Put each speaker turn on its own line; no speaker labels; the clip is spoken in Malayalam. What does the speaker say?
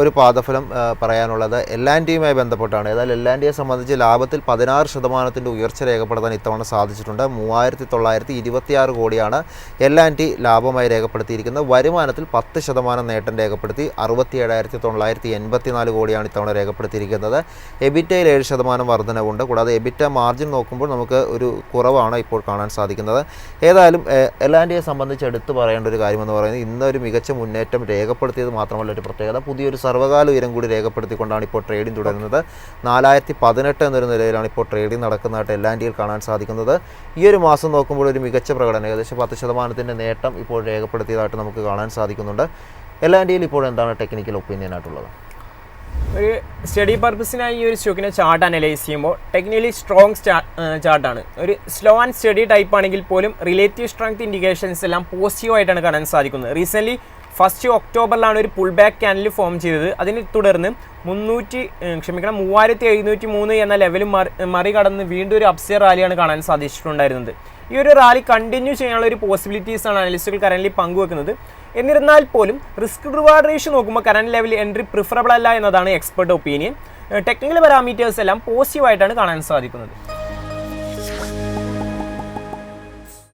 ഒരു പാദഫലം പറയാനുള്ളത് എല്ലാൻഡിയുമായി ബന്ധപ്പെട്ടാണ് ഏതായാലും എല്ലാൻഡിയെ സംബന്ധിച്ച് ലാഭത്തിൽ പതിനാറ് ശതമാനത്തിൻ്റെ ഉയർച്ച രേഖപ്പെടുത്താൻ ഇത്തവണ സാധിച്ചിട്ടുണ്ട് മൂവായിരത്തി തൊള്ളായിരത്തി ഇരുപത്തിയാറ് കോടിയാണ് എല്ലാൻഡി ലാഭമായി രേഖപ്പെടുത്തിയിരിക്കുന്നത് വരുമാനത്തിൽ പത്ത് ശതമാനം നേട്ടം രേഖപ്പെടുത്തി അറുപത്തി ഏഴായിരത്തി തൊള്ളായിരത്തി എൺപത്തിനാല് കോടിയാണ് ഇത്തവണ രേഖപ്പെടുത്തിയിരിക്കുന്നത് എബിറ്റയിൽ ഏഴ് ശതമാനം വർധനവുണ്ട് കൂടാതെ എബിറ്റ മാർജിൻ നോക്കുമ്പോൾ നമുക്ക് ഒരു കുറവാണ് ഇപ്പോൾ കാണാൻ സാധിക്കുന്നത് ഏതായാലും എല്ലാൻഡിയെ സംബന്ധിച്ച് എടുത്തു പറയേണ്ട ഒരു കാര്യമെന്ന് പറയുന്നത് ഇന്നൊരു മികച്ച മുന്നേറ്റം രേഖപ്പെടുത്തിയത് മാത്രമല്ല ഒരു പ്രത്യേകത പുതിയൊരു ഒരു സർവ്വകാല ഉയരം കൂടി രേഖപ്പെടുത്തിക്കൊണ്ടാണ് ഇപ്പോൾ ട്രേഡിംഗ് തുടരുന്നത് നാലായിരത്തി പതിനെട്ട് എന്നൊരു നിലയിലാണ് ഇപ്പോൾ ട്രേഡിംഗ് നടക്കുന്നതായിട്ട് എല്ലാ ഇന്ത്യയിൽ കാണാൻ സാധിക്കുന്നത് ഈ ഒരു മാസം നോക്കുമ്പോൾ ഒരു മികച്ച പ്രകടനം ഏകദേശം പത്ത് ശതമാനത്തിൻ്റെ നേട്ടം ഇപ്പോൾ രേഖപ്പെടുത്തിയതായിട്ട് നമുക്ക് കാണാൻ സാധിക്കുന്നുണ്ട് എല്ലാ ഇന്ത്യയിൽ ഇപ്പോൾ എന്താണ് ടെക്നിക്കൽ ഒപ്പീനിയൻ
ആയിട്ടുള്ളത് ഒരു സ്റ്റഡി പർപ്പസിനായി ഈ ഒരു സ്റ്റോക്കിനെ ചാർട്ട് അനലൈസ് ചെയ്യുമ്പോൾ ടെക്നിക്കലി സ്ട്രോങ് ചാർട്ടാണ് ഒരു സ്ലോ ആൻഡ് സ്റ്റഡി ടൈപ്പ് ആണെങ്കിൽ പോലും റിലേറ്റീവ് സ്ട്രെങ്ത് ഇൻഡിക്കേഷൻസ് എല്ലാം പോസിറ്റീവായിട്ടാണ് കാണാൻ സാധിക്കുന്നത് റീസെൻ്റ്ലി ഫസ്റ്റ് ഒക്ടോബറിലാണ് ഒരു പുൾ ബാക്ക് ക്യാനൽ ഫോം ചെയ്തത് അതിനെ തുടർന്ന് മുന്നൂറ്റി ക്ഷമിക്കണം മൂവായിരത്തി എഴുന്നൂറ്റി മൂന്ന് എന്ന ലെവലും മറികടന്ന് വീണ്ടും ഒരു അപ്സിയർ റാലിയാണ് കാണാൻ സാധിച്ചിട്ടുണ്ടായിരുന്നത് ഈ ഒരു റാലി കണ്ടിന്യൂ ചെയ്യാനുള്ള ഒരു പോസിബിലിറ്റീസ് ആണ് അനലിസ്റ്റുകൾ കറൻ്റ് പങ്കുവെക്കുന്നത് എന്നിരുന്നാൽ പോലും റിസ്ക് റിവാർഡ് റേഷ്യോ നോക്കുമ്പോൾ കറന്റ് ലെവൽ എൻട്രി പ്രിഫറബിൾ അല്ല എന്നതാണ് എക്സ്പെർട്ട് ഒപ്പീനിയൻ ടെക്നിക്കൽ പാരാമീറ്റേഴ്സ് എല്ലാം പോസിറ്റീവായിട്ടാണ് കാണാൻ സാധിക്കുന്നത്